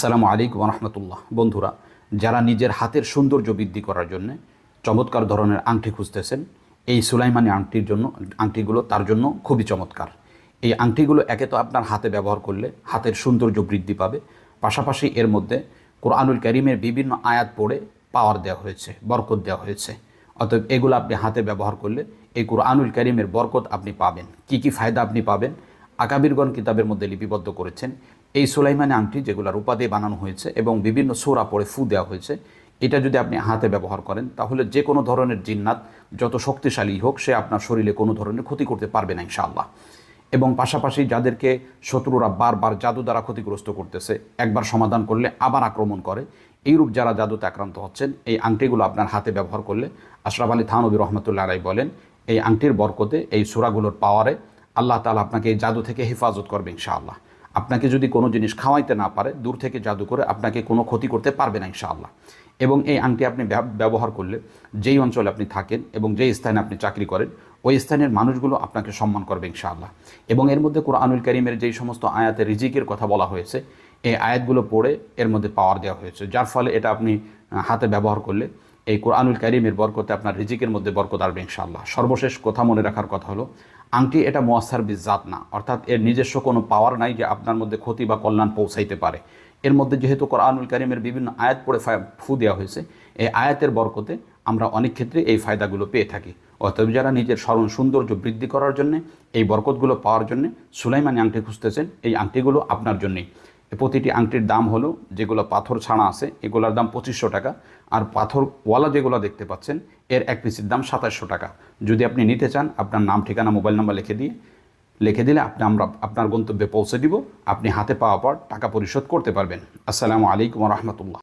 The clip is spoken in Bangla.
আসসালামু আলাইকুম রহমতুল্লাহ। বন্ধুরা, যারা নিজের হাতের সৌন্দর্য বৃদ্ধি করার জন্য চমৎকার ধরনের আংটি খুঁজতেছেন, এই সুলাইমানি আংটির জন্য, আংটিগুলো তার জন্য খুবই চমৎকার। এই আংটিগুলো একে তো আপনার হাতে ব্যবহার করলে হাতের সৌন্দর্য বৃদ্ধি পাবে, পাশাপাশি এর মধ্যে কোরআনুল করিমের বিভিন্ন আয়াত পড়ে পাওয়ার দেওয়া হয়েছে, বরকত দেওয়া হয়েছে। অতএব এগুলো আপনি হাতে ব্যবহার করলে এই কোরআনুল করিমের বরকত আপনি পাবেন। কি কি ফায়দা আপনি পাবেন, আকাবিরগণ কিতাবের মধ্যে লিপিবদ্ধ করেছেন এই সুলাইমানি আংটি যেগুলো রূপা দিয়ে বানানো হয়েছে এবং বিভিন্ন সোরা পরে ফু দেওয়া হয়েছে, এটা যদি আপনি হাতে ব্যবহার করেন, তাহলে যে কোনো ধরনের জিন্নাত যত শক্তিশালী হোক, সে আপনার শরীরে কোনো ধরনের ক্ষতি করতে পারবে না, ইনশাআল্লাহ। এবং পাশাপাশি যাদেরকে শত্রুরা বারবার জাদু দ্বারা ক্ষতিগ্রস্ত করতেছে, একবার সমাধান করলে আবার আক্রমণ করে। এইরূপ যারা জাদুতে আক্রান্ত হচ্ছেন, এই আংটিগুলো আপনার হাতে ব্যবহার করলে আশরাফ আলী থানবী রহমতুল্লাহ রাই বলেন, এই আংটির বরকতে এই সুরাগুলোর পাওয়ারে আল্লাহ তালা আপনাকে এই জাদু থেকে হেফাজত করবে, ইনশাআল্লাহ। আপনাকে যদি কোনো জিনিস খাওয়াইতে না পারে, দূর থেকে জাদু করে আপনাকে কোনো ক্ষতি করতে পারবে না ইনশাআল্লাহ। এবং এই আংটি আপনি ব্যবহার করলে যেই অঞ্চলে আপনি থাকেন এবং যেই স্থানে আপনি চাকরি করেন, ওই স্থানের মানুষগুলো আপনাকে সম্মান করবে ইনশাআল্লাহ। এবং এর মধ্যে কোরআনুল করিমের যেই সমস্ত আয়াতে রিজিকের কথা বলা হয়েছে, এই আয়াতগুলো পড়ে এর মধ্যে পাওয়ার দেওয়া হয়েছে। যার ফলে এটা আপনি হাতে ব্যবহার করলে এই কোরআনুল করিমের বরকতে আপনার রিজিকের মধ্যে বরকত আসবে ইনশাআল্লাহ। সর্বশেষ কথা মনে রাখার কথা হলো আংটি এটা মোয়াসার বিজাত না। অর্থাৎ এর নিজস্ব কোনো পাওয়ার নাই যে আপনার মধ্যে ক্ষতি বা কল্যাণ পৌঁছাইতে পারে। এর মধ্যে যেহেতু কোরআনুল করিমের বিভিন্ন আয়াত পড়ে ফু দেওয়া হয়েছে, এই আয়াতের বরকতে আমরা অনেক ক্ষেত্রে এই ফায়দাগুলো পেয়ে থাকি। অতএব যারা নিজের স্মরণ সৌন্দর্য বৃদ্ধি করার জন্যে, এই বরকতগুলো পাওয়ার জন্যে সুলাইমানি আংটি খুঁজতেছেন, এই আংটিগুলো আপনার জন্যেই। প্রতিটি আংটির দাম হলো যেগুলো পাথর ছাড়া আছে, এগুলোর দাম পঁচিশশো টাকা। আর পাথর ওয়ালা যেগুলো দেখতে পাচ্ছেন, এর এক পিসের দাম সাতাশশো টাকা। যদি আপনি নিতে চান, আপনার নাম, ঠিকানা, মোবাইল নাম্বার লিখে দিয়ে, লিখে দিলে আপনি, আমরা, আপনার গন্তব্যে পৌঁছে দিব। আপনি হাতে পাওয়া পর টাকা পরিশোধ করতে পারবেন। আসসালামু আলাইকুম রহমতুল্লাহ।